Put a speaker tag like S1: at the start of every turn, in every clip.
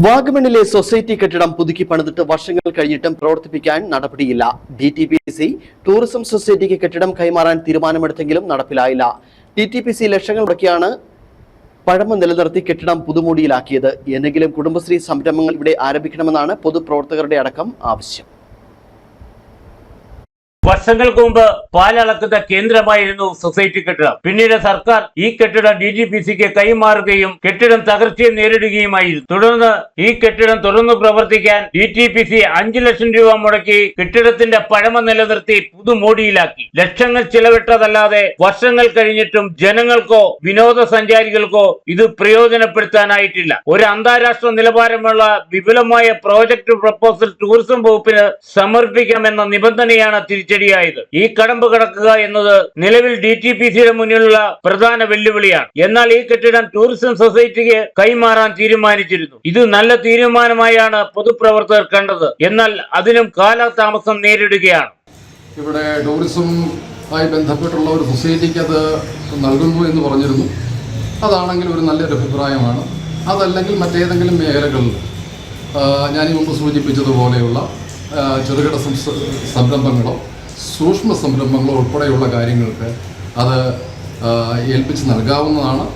S1: വാഗമണിലെ society കെട്ടിടം പുതുക്കി പണിതിട്ട് വർഷങ്ങൾ കഴിഞ്ഞിട്ടും പ്രവർത്തിപ്പിക്കാൻ നടപടിയില്ല. D T P C tourism സൊസൈറ്റിക്ക് കെട്ടിടം കൈമാറാൻ തീരുമാനമെടുത്തെങ്കിലും നടപ്പിലായില്ല. ഡി ടി പി സി ലക്ഷങ്ങൾ മുടക്കിയാണ് പഴമ നിലനിർത്തി കെട്ടിടം പുതുമോടിയിലാക്കിയത്. എന്തെങ്കിലും കുടുംബശ്രീ സംരംഭങ്ങൾ ഇവിടെ ആരംഭിക്കണമെന്നാണ് പൊതുപ്രവർത്തകരുടെ അടക്കം ആവശ്യം.
S2: വർഷങ്ങൾക്ക് മുമ്പ് പാലളക്കുന്ന കേന്ദ്രമായിരുന്നു സൊസൈറ്റി കെട്ടിടം. പിന്നീട് സർക്കാർ ഈ കെട്ടിടം ഡി ജി പി സിക്ക് കൈമാറുകയും കെട്ടിടം തകർച്ചയെ നേരിടുകയുമായിരുന്നു. തുടർന്ന് ഈ കെട്ടിടം തുറന്നു പ്രവർത്തിക്കാൻ ഡി ടി പി സി അഞ്ചു ലക്ഷം രൂപ മുടക്കി കെട്ടിടത്തിന്റെ പഴമ നിലനിർത്തി പുതുമോടിയിലാക്കി. ലക്ഷങ്ങൾ ചിലവിട്ടതല്ലാതെ വർഷങ്ങൾ കഴിഞ്ഞിട്ടും ജനങ്ങൾക്കോ വിനോദസഞ്ചാരികൾക്കോ ഇത് പ്രയോജനപ്പെടുത്താനായിട്ടില്ല. ഒരു അന്താരാഷ്ട്ര നിലവാരമുള്ള വിപുലമായ പ്രോജക്ട് പ്രപ്പോസൽ ടൂറിസം വകുപ്പിന് സമർപ്പിക്കാമെന്ന നിബന്ധനയാണ് തിരിച്ചടിയായത് ഈ കടമ്പ് കടക്കുക എന്നത് നിലവിൽ ഡി ടി പി സിയുടെ മുന്നിലുള്ള പ്രധാന വെല്ലുവിളിയാണ്. എന്നാൽ ഈ കെട്ടിടം ടൂറിസം സൊസൈറ്റിക്ക് കൈമാറാൻ തീരുമാനിച്ചിരുന്നു. ഇത് നല്ല തീരുമാനമായാണ് പൊതുപ്രവർത്തകർ കണ്ടത്. എന്നാൽ അതിനും കാലതാമസം നേരിടുകയാണ്.
S3: ഇവിടെ ടൂറിസവുമായി ബന്ധപ്പെട്ടുള്ള ഒരു സൊസൈറ്റിക്ക് അത് നൽകുന്നു എന്ന് പറഞ്ഞിരുന്നു. അതാണെങ്കിൽ ഒരു നല്ലൊരു അഭിപ്രായമാണ്. അതല്ലെങ്കിൽ മറ്റേതെങ്കിലും മേഖലകളിൽ ഞാൻ മുമ്പ് സൂചിപ്പിച്ചതുപോലെയുള്ള ചെറുകിട സംരംഭങ്ങളോ സൂക്ഷ്മ സംരംഭങ്ങൾ ഉൾപ്പെടെയുള്ള കാര്യങ്ങൾക്ക് അത് ഏൽപ്പിച്ച് നൽകാവുന്നതാണ്.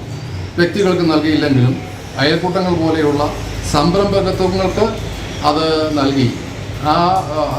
S3: വ്യക്തികൾക്ക് നൽകിയില്ലെങ്കിലും അയൽക്കൂട്ടങ്ങൾ പോലെയുള്ള സംരംഭകത്വങ്ങൾക്ക് അത് നൽകി. ആ,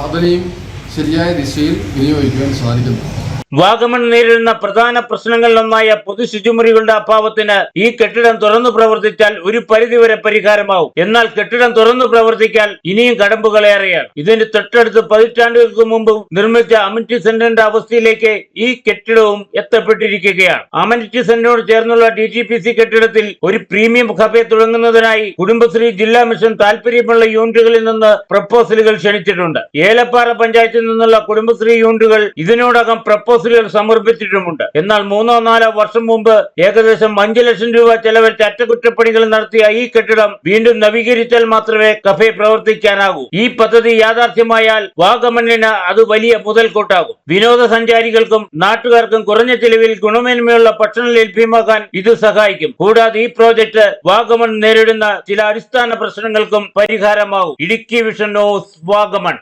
S3: അതിനെയും ശരിയായ ദിശയിൽ വിനിയോഗിക്കുവാൻ സാധിക്കുന്നു.
S2: വാഗമൺ നേരിടുന്ന പ്രധാന പ്രശ്നങ്ങളിലൊന്നായ പൊതു ശുചിമുറികളുടെ അഭാവത്തിന് ഈ കെട്ടിടം തുറന്നു പ്രവർത്തിച്ചാൽ ഒരു പരിധിവരെ പരിഹാരമാവും. എന്നാൽ കെട്ടിടം തുറന്നു പ്രവർത്തിക്കാൻ ഇനിയും കടമ്പുകളേറെയാണ് ഇതിന് തൊട്ടടുത്ത് പതിറ്റാണ്ടുകൾക്ക് മുമ്പ് നിർമ്മിച്ച അമിനിറ്റി സെന്ററിന്റെ അവസ്ഥയിലേക്ക് ഈ കെട്ടിടവും എത്തപ്പെട്ടിരിക്കുകയാണ്. അമിനിറ്റി സെന്ററിനോട് ചേർന്നുള്ള ഡി പി സി കെട്ടിടത്തിൽ ഒരു പ്രീമിയം കഫേ തുടങ്ങുന്നതിനായി കുടുംബശ്രീ ജില്ലാ മിഷൻ താല്പര്യമുള്ള യൂണിറ്റുകളിൽ നിന്ന് പ്രപ്പോസലുകൾ ക്ഷണിച്ചിട്ടുണ്ട്. ഏലപ്പാറ പഞ്ചായത്തിൽ നിന്നുള്ള കുടുംബശ്രീ യൂണിറ്റുകൾ ഇതിനോടകം പ്രപ്പോസലുകൾ സമർപ്പിച്ചിട്ടുമുണ്ട്. എന്നാൽ മൂന്നോ നാലോ വർഷം മുമ്പ് ഏകദേശം അഞ്ചു ലക്ഷം രൂപ ചെലവഴിച്ച് അറ്റകുറ്റപ്പണികൾ നടത്തിയ ഈ കെട്ടിടം വീണ്ടും നവീകരിച്ചാൽ മാത്രമേ കഫേ പ്രവർത്തിക്കാനാകൂ. ഈ പദ്ധതി യാഥാർത്ഥ്യമായാൽ വാഗമണ്ണിന് അത് വലിയ മുതൽക്കൂട്ടാകും. വിനോദസഞ്ചാരികൾക്കും നാട്ടുകാർക്കും കുറഞ്ഞ ചെലവിൽ ഗുണമേന്മയുള്ള ഭക്ഷണം ലഭ്യമാക്കാൻ ഇത് സഹായിക്കും. കൂടാതെ ഈ പ്രോജക്ട് വാഗമൺ നേരിടുന്ന ചില അടിസ്ഥാന പ്രശ്നങ്ങൾക്കും പരിഹാരമാകും. Idukki vision news Vagamon.